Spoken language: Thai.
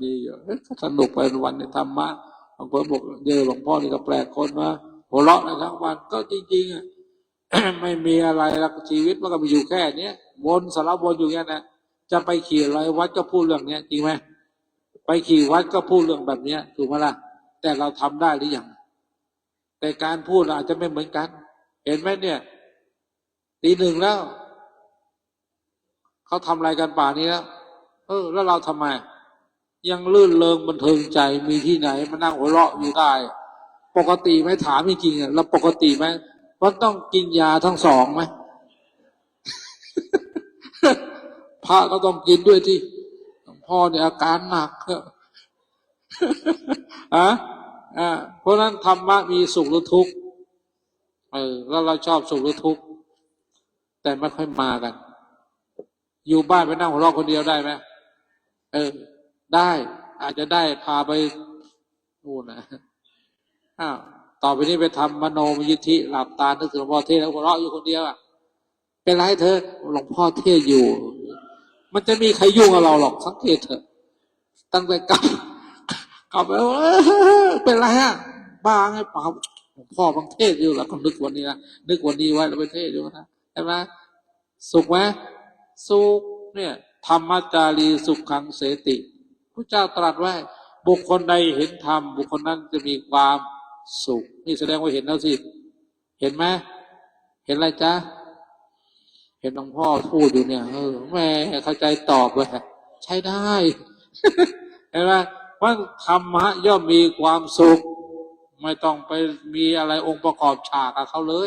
มีอยู่เอ๊ะสนุกไปวันในธรรมะบางคนบอกเจอหลวงพ่อนี่ก็แปลกคนมาหัวเราะในทั้งวันก็จริงๆอะไม่มีอะไรแล้วชีวิตมันก็มีอยู่แค่เนี้ยวนสารวนอยู่แค่นั้นจะไปขี่อะไรวัดก็พูดเรื่องเนี้ยจริงไหมไปขี่วัดก็พูดเรื่องแบบเนี้ยถูกไหมล่ะ แต่เราทำได้หรือยังแต่การพูดอาจจะไม่เหมือนกัน เห็นไหมเนี่ยตีหนึ่งแล้ว เขาทำอะไรกันป่านี้แล้วเออ แล้วเราทำไม ยังลื่นเริงบันเทิงใจมีที่ไหนมานั่งหัวเราะอยู่ได้ ปกติไหมถามจริงๆอะเราปกติไหมว่าต้องกินยาทั้งสองไหมพระก็ต้องกินด้วยที่พ่อเนี่ยอาการหนักอะอ่าเพราะฉะนั้นธรรมะมีสุขหรือทุกข์เออแล้วเราชอบสุขหรือทุกข์แต่ไม่ค่อยมากัน อยู่บ้านไปนั่งหัวเราะคนเดียวได้ไหมเออ ได้ อาจจะได้พาไปนู่นนะอ้าวต่อไปนี้ไปทำมโนมยิทธิหลับตานึกถึงหลวงพ่อเทศแล้วหัวเราะอยู่คนเดียวอะเป็นไรเธอหลวงพ่อเทศอยู่ มันจะมีใครยุ่งกับเราหรอกสังเกตเถอะ ตั้งแต่กลับกลับไปเอ้ยเป็นไรฮะบ้าไงเปล่าหลวงพ่อบังเทศอยู่แล้วก็นึกวันนี้นะนึกวันนี้ไว้แล้วไปเทศอยู่นะใช่ไหมสุขไหมสุขเนี่ยธรรมจารีสุขขังเสติ ระเจ้าตรัสไว้บุคคลใดเห็นธรรมบุคคลนั้นจะมีความสุข นี่แสดงว่าเห็นแล้วสิ เห็นไหมเห็นอะไรจ๊ะเห็นหลวงพ่อพูดอยู่เนี่ยเออแม่เข้าใจตอบเลยใช้ได้เห็นไหมว่าธรรมะย่อมมีความสุข ไม่ต้องไปมีอะไรองค์ประกอบฉากกับเขาเลย